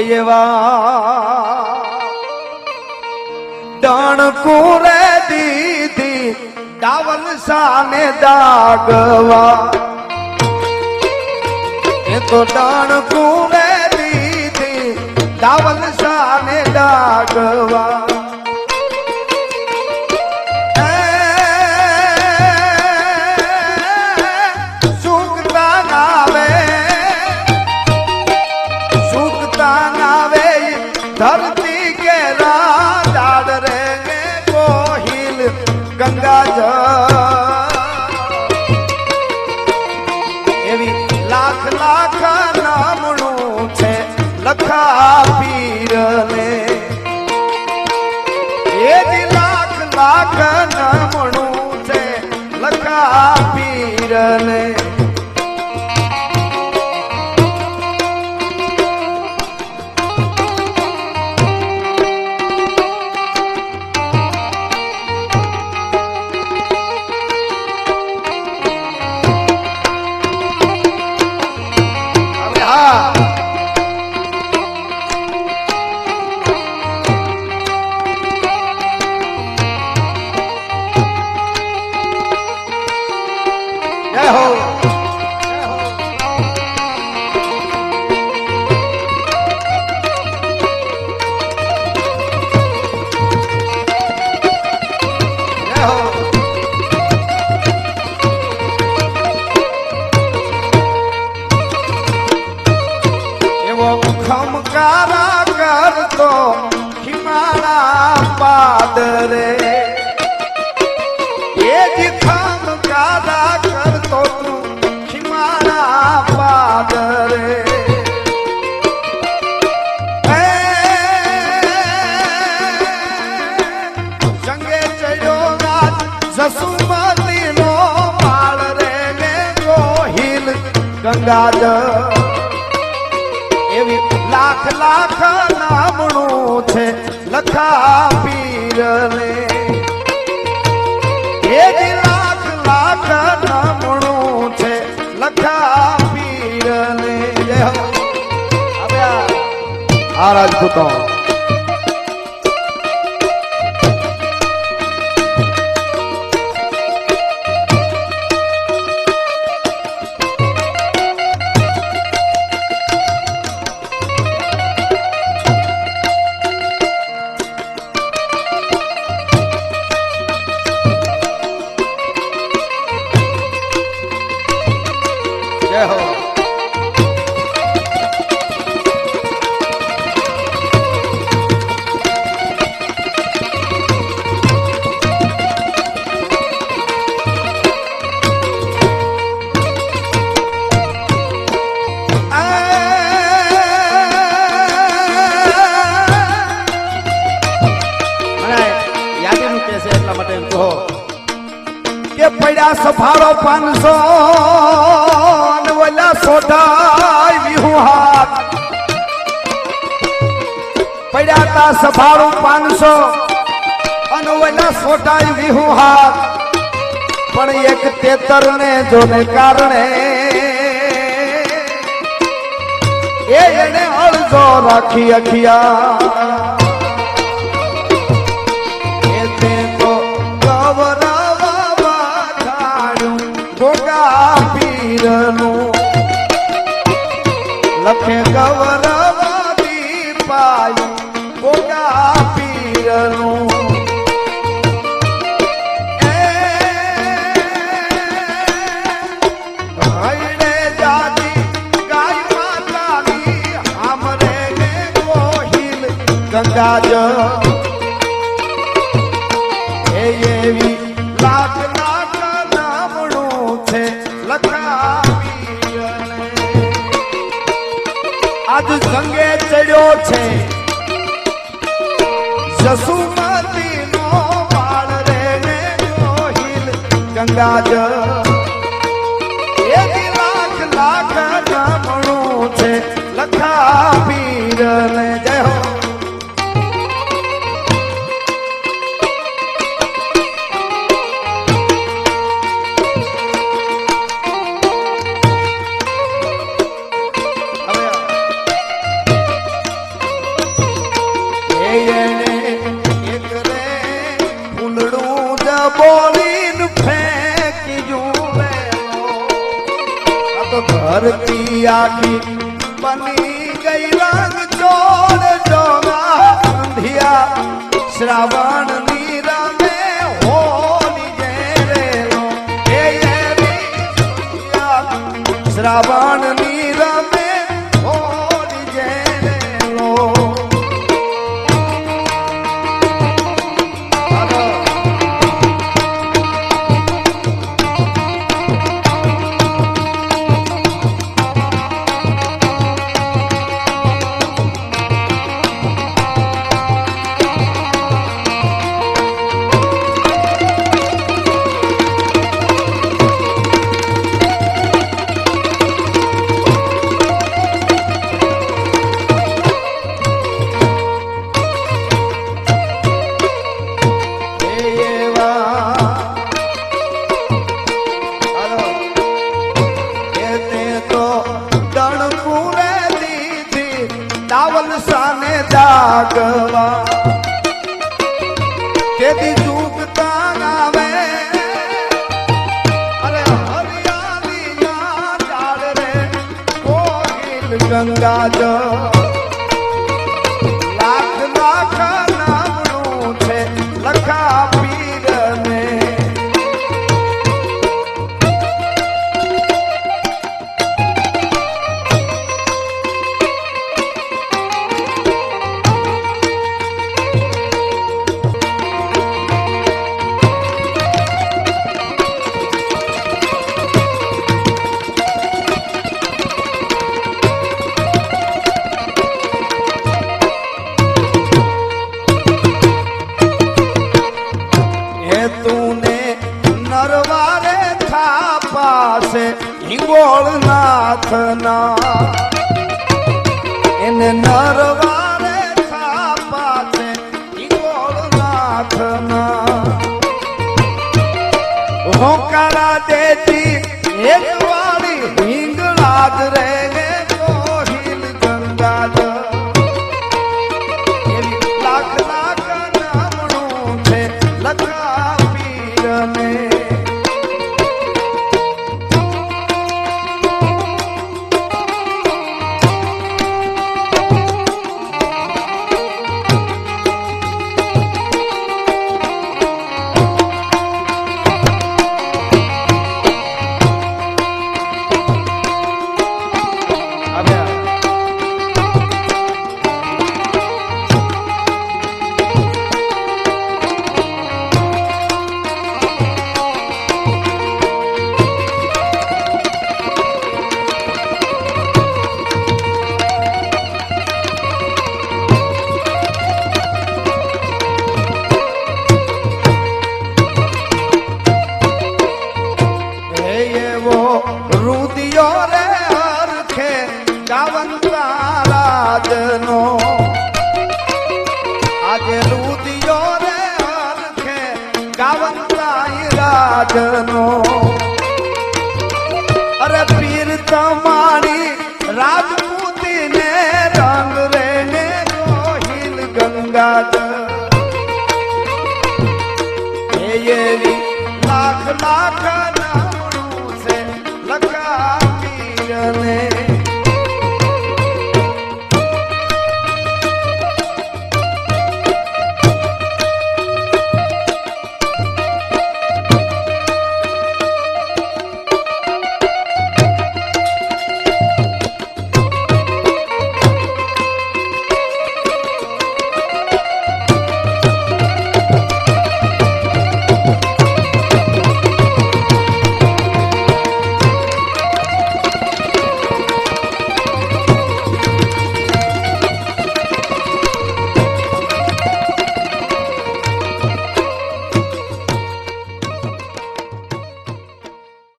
એવા ડણકુરે દીધી ડાવલ સામે દાગવા. એ તો ડણકુરે દીધી ડાવલ ધરતી કે દાડ રે ગે કોહિલ ગંગા જ એવી લાખ લાખ નામણું છે લખા પીર ને એ જ લાખ લાખ નામણું છે લખા પીર જય હો ખમકારા કરતો હિમાળા પાદરે. એ સંગે ચડ્યો જસુમતીનો માળ રે ગોહિલ ગંગાજળ એવી લાખ લાખ નામણું છે લખા પીર રે એ આ રાજપૂતો જય પડ્યા સફાળો પાંચસો ઓલા પડ્યા તા સફાળું પાંચસો અને ઓલા સોઢાય વિહુ હાથ. પણ એક તેતર ને જોને કારણે એને અળજો રાખી અખિયા ગંગાજ એ એવી લાખ નામણું છે લખાવી આજ સંગે ચડ્યો છે. જસુમતી નો બાળ રે લાખ લાખ નામણું છે લખા પીર ધરતી આખી બની ગઈ રંગ ચોર જોગા અંધિયા. શ્રાવણની રમે એવી સંધ્યા શ્રાવણની કોકિલ નાથના એને નરવારે રુદિયો રે હરખે ગાવંતા રાજનો. આજે રુદિયો રે હરખે ગાવંતા રાજનો. અરે પીર તમારી રાજપૂતી ને રંગ રે ને ગોહિલ ગંગાજ હે એવી લાખ জানে